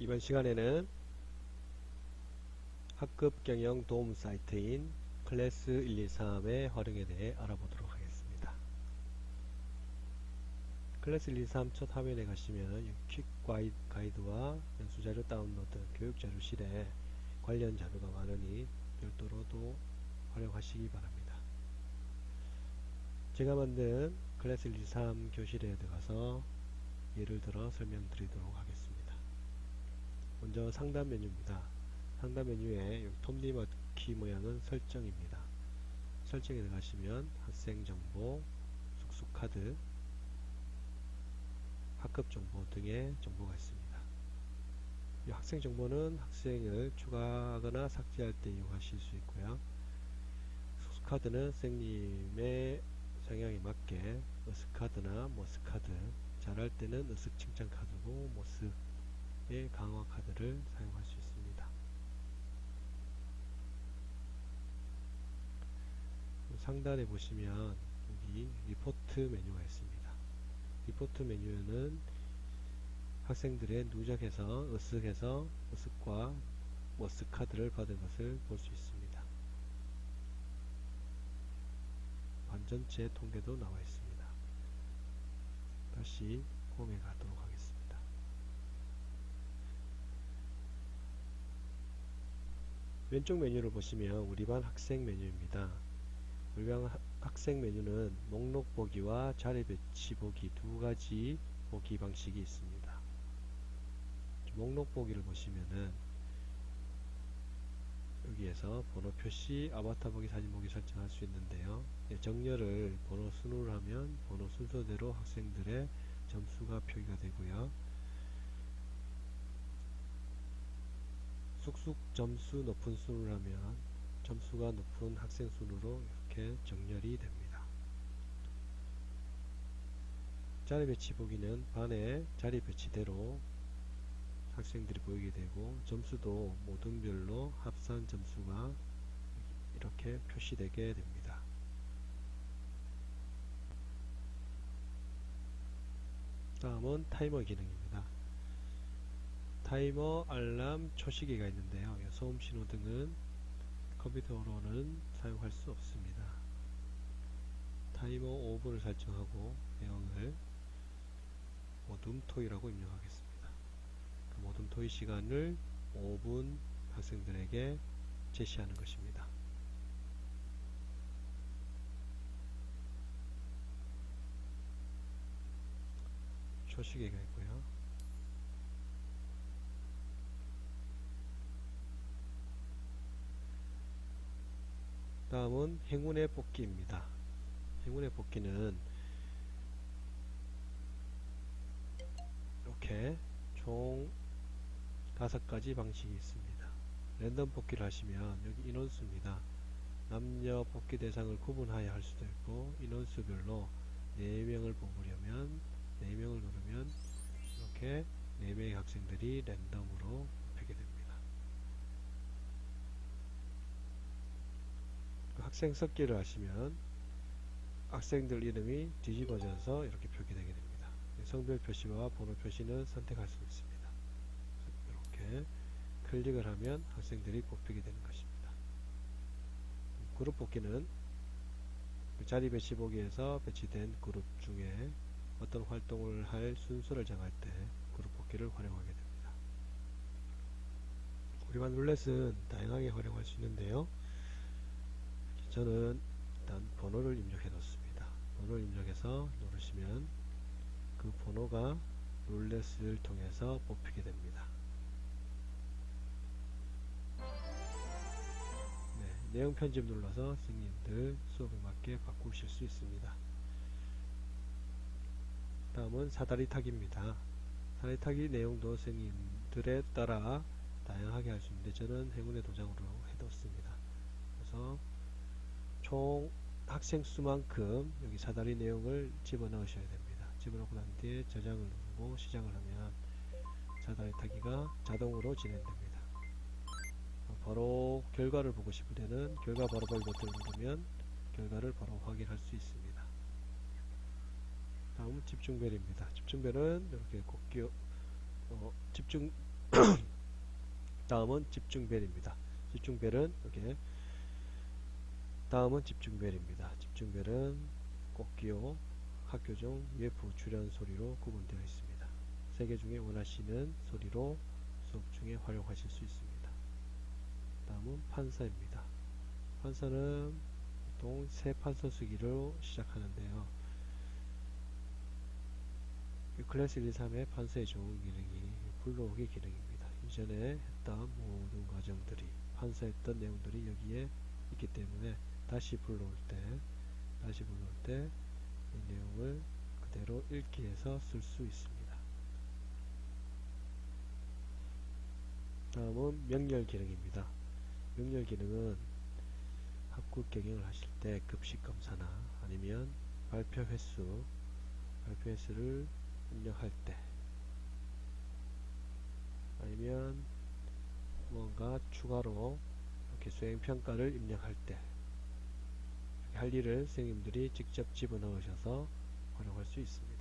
이번 시간에는 학급 경영 도움 사이트인 클래스 123의 활용에 대해 알아보도록 하겠습니다. 클래스 123 첫 화면에 가시면 이퀵 가이- 가이드와 연수 자료 다운로드 교육 자료실에 관련 자료가 많으니 별도로도 활용하시기 바랍니다. 제가 만든 클래스 123 교실에 들어가서 예를 들어 설명드리도록 하겠습니다. 먼저 상단 메뉴입니다. 상단 메뉴에 여기 톱니바퀴 모양은 설정입니다. 설정에 들어가시면 학생 정보, 숙소 카드, 학급 정보 등의 정보가 있습니다. 이 학생 정보는 학생을 추가하거나 삭제할 때 이용하실 수 있고요. 숙소 카드는 선생님의 성향에 맞게 어스카드나 머스 카드 잘할 때는 으쓱 칭찬 카드고 모습 의 강화 카드를 사용할 수 있습니다. 상단에 보시면 여기 리포트 메뉴가 있습니다. 리포트 메뉴는 학생들의 누적해서 으쓱해서 으쓱과 머스 카드를 받은 것을 볼 수 있습니다. 완전체 통계도 나와 있습니다. 다시 홈에 가도록 하겠습니다. 왼쪽 메뉴를 보시면 우리 반 학생 메뉴입니다. 우리 반 하- 학생 메뉴는 목록 보기와 자리 배치 보기 두 가지 보기 방식이 있습니다. 목록 보기를 보시면은 여기에서 번호 표시, 아바타 보기, 사진 보기 설정할 수 있는데요. 예, 정렬을 번호 순으로 하면 번호 순서대로 학생들의 점수가 표기가 되고요. 쑥쑥 점수 높은 순으로 하면 점수가 높은 학생 순으로 이렇게 정렬이 됩니다. 자리 배치 보기는 반에 자리 배치대로 학생들이 보이게 되고 점수도 모든 별로 합산 점수가 이렇게 표시되게 됩니다. 다음은 타이머 기능입니다. 타이머, 알람, 초시계가 있는데요. 이 소음 신호 등은 컴퓨터로는 사용할 수 없습니다. 타이머 5분을 설정하고 내용을 모둠 토이라고 입력하겠습니다. 그 모둠 토이 시간을 5분 학생들에게 제시하는 것입니다. 초시계가 있고요. 다음은 행운의 뽑기입니다. 행운의 뽑기는 이렇게 총 다섯 가지 방식이 있습니다. 랜덤 뽑기를 하시면 여기 인원수입니다. 남녀 뽑기 대상을 구분하여 할 수도 있고 인원수별로 4명을 뽑으려면 4명을 누르면 이렇게 4명의 학생들이 랜덤으로 뽑히게 됩니다. 그 학생 섞기를 하시면 학생들 이름이 뒤집어져서 이렇게 표기되게 됩니다. 성별 표시와 번호 표시는 선택할 수 있습니다. 이렇게 클릭을 하면 학생들이 뽑히게 되는 것입니다. 그룹 뽑기는 그 자리 배치 보기에서 배치된 그룹 중에 어떤 활동을 할 순서를 정할 때 그룹 뽑기를 활용하게 됩니다. 우리반 룰렛은 다양하게 활용할 수 있는데요. 저는 일단 번호를 입력해 놓습니다. 번호를 입력해서 누르시면 그 번호가 룰렛을 통해서 뽑히게 됩니다. 네, 내용 편집 눌러서 선생님들 수업에 맞게 바꾸실 수 있습니다. 다음은 사다리 타기입니다. 사다리 타기 내용도 선생님들에 따라 다양하게 할 수 있는데 저는 행운의 도장으로 해뒀습니다. 그래서 총 학생 수만큼 여기 사다리 내용을 집어넣으셔야 됩니다. 집어넣고 난 뒤에 저장을 누르고 시작을 하면 사다리 타기가 자동으로 진행됩니다. 어, 바로 결과를 보고 싶을 때는 결과 바로 보기 버튼을 누르면 결과를 바로 확인할 수 있습니다. 다음은 집중별입니다. 집중별은 이렇게 곱게 어, 집중 다음은 집중벨입니다. 집중벨은 이렇게 다음은 집중벨입니다. 집중벨은 꼭기호 학교 중 UF 출연 소리로 구분되어 있습니다. 세 개 중에 원하시는 소리로 수업 중에 활용하실 수 있습니다. 다음은 판사입니다. 판사는 보통 세 판서 쓰기로 시작하는데요. 이 클래스 1, 2, 3의 판서의 좋은 기능이 불러오기 기능입니다. 이전에 했던 모든 과정들이 판서했던 내용들이 여기에 있기 때문에 다시 불러올 때 다시 불러올 때 이 내용을 그대로 읽기 해서 쓸 수 있습니다. 다음은 명렬 기능입니다. 명렬 기능은 합격 경영을 하실 때 급식 검사나 아니면 발표 횟수 발표 횟수를 입력할 때 아니면 뭔가 추가로 이렇게 수행평가를 입력할 때 할 일을 선생님들이 직접 집어넣으셔서 활용할 수 있습니다.